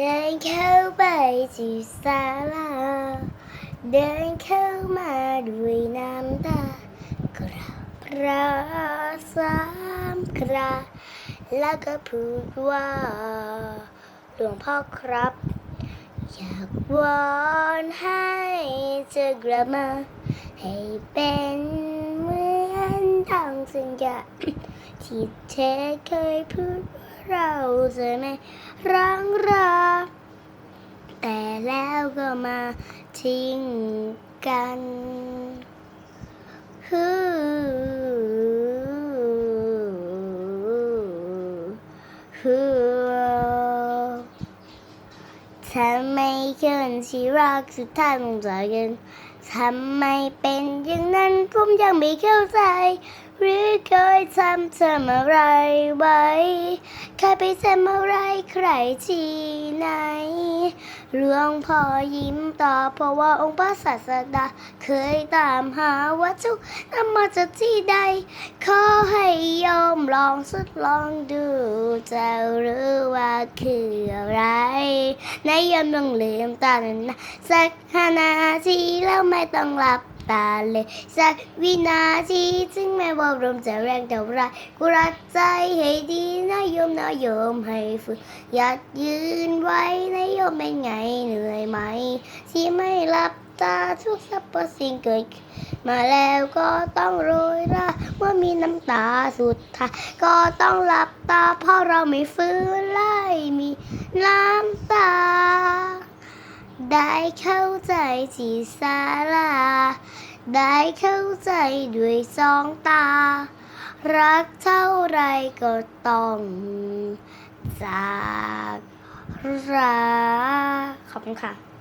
เดินเข้าไปที่ศาลาเดินเข้ามาด้วยน้ำตากราบพระสามคราแล้วก็พูดว่า หลวงพ่อครับ อยากวอนให้เธอกลับมา ให้เป็นเหมือนทางสัญญาที่เธอเคยพูดว่า เราจะไม่ร้างราแต่แล้วก็มาทิ้งกันฮู้ฮู้ทำไมคนที่รักสุดท้ายต้องจากกันทำไมเป็นอย่างนั้นผมยังไม่เข้าใจ หรือเคยทำทำอะไรไว้เคยไปทำอะไรใครที่ไหนหลวงพ่อยิ้มตอบเพราะว่าองค์พระศาสดาเคยตามหาวัตถุนำมาจากที่ใด ขอให้โยมลองสุดลองดู จะรู้ว่าคืออะไรนายโยมต้องลืมตาหน่อยนะสักห้านาทีแล้วไม่ต้องหลับ ตาเลยสักวินาทีถึงแม้ว่าลมจะแรงเท่าไรกูรักใจให้ดีนะโยมนะโยมให้ฝึกอยากยืนไว้นายโยมเป็นไงเหนื่อยไหม ที่ไม่หลับตาทุกสรรพสิ่งเกิด มาแล้วก็ต้องโรยราเมื่อมีน้ำตาสุดท้ายก็ต้องหลับตาเพราะเราไม่ฟื้นไล่มีน้ำตา ได้เข้าใจที่ศาลา ได้เข้าใจด้วยสองตา รักเท่าไรก็ต้องจากรักขอบคุณค่ะ